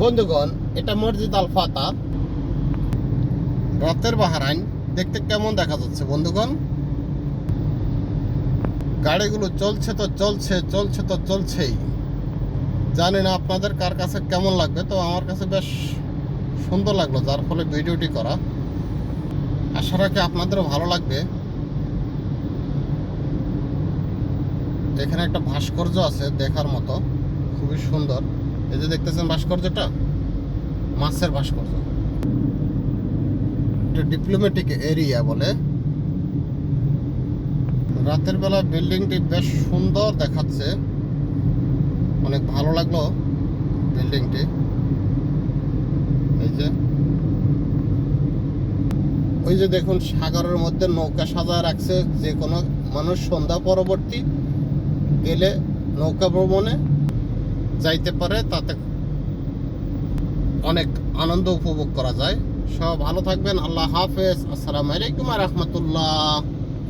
বন্ধুগণ, এটা মসজিদ আল ফাতা। রথের বাহারাইন, দেখতে কেমন দেখা যাচ্ছে বন্ধুগণ? গাড়িগুলো চলছে তো চলছে চলছে তো চলছেই। জানি না আপনাদের কার কাছে কেমন লাগবে, তো আমার কাছে বেশ সুন্দর লাগল, যার ফলে ভিডিওটি করা। আশা রাখি আপনাদেরও ভালো লাগবে। এখানে একটা ভাস্কর্য আছে দেখার মতো, খুবই সুন্দর। এই যে দেখতেছেন ভাস্কর্যটা, মাছের ভাস্কর্য। এটা ডিপ্লোম্যাটিক এরিয়া বলে। রাতের বেলা বিল্ডিংটি বেশ সুন্দর দেখাচ্ছে। অনেক ভালো লাগল বিল্ডিংটি। এই যে। ওই যে দেখুন, সাগরের মধ্যে নৌকা সাজায় রাখছে। যে কোনো মানুষ সন্ধ্যা পরবর্তী গেলে নৌকা ভ্রমণে যাইতে পারে, তাতে অনেক আনন্দ উপভোগ করা যায়। সব ভালো থাকবেন, আল্লাহ হাফেজ। আসসালামু আলাইকুম রহমতুল্লাহ।